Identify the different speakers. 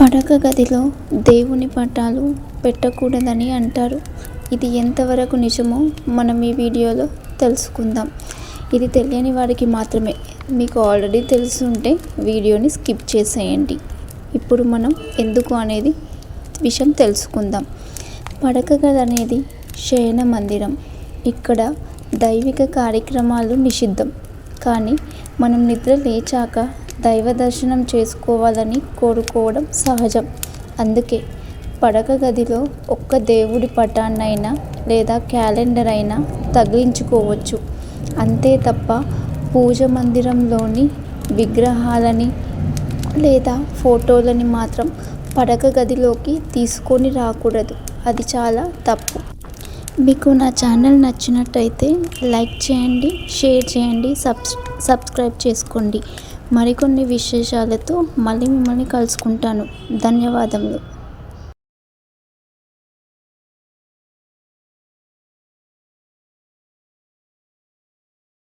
Speaker 1: పడక గదిలో దేవుని పటాలు పెట్టకూడదని అంటారు. ఇది ఎంతవరకు నిజమో మనం ఈ వీడియోలో తెలుసుకుందాం. ఇది తెలియని వారికి మాత్రమే. మీకు ఆల్రెడీ తెలిసి ఉంటే వీడియోని స్కిప్ చేసేయండి. ఇప్పుడు మనం ఎందుకు అనేది విషయం తెలుసుకుందాం. పడక గది అనేది శయన మందిరం. ఇక్కడ దైవిక కార్యక్రమాలు నిషిద్ధం. కానీ మనం నిద్ర లేచాక దైవ దర్శనం చేసుకోవాలని కోరుకోవడం సహజం. అందుకే పడక గదిలో ఒక్క దేవుడి పటాన్నైనా లేదా క్యాలెండర్ అయినా తగిలించుకోవచ్చు. అంతే తప్ప పూజ మందిరంలోని విగ్రహాలని లేదా ఫోటోలని మాత్రం పడక గదిలోకి తీసుకొని రాకూడదు. అది చాలా తప్పు. మీకు నా ఛానల్ నచ్చినట్టయితే లైక్ చేయండి షేర్ చేయండి సబ్స్ సబ్స్క్రైబ్ చేసుకోండి. మరికొన్ని విశేషాలతో మళ్ళీ మిమ్మల్ని కలుసుకుంటాను. ధన్యవాదములు.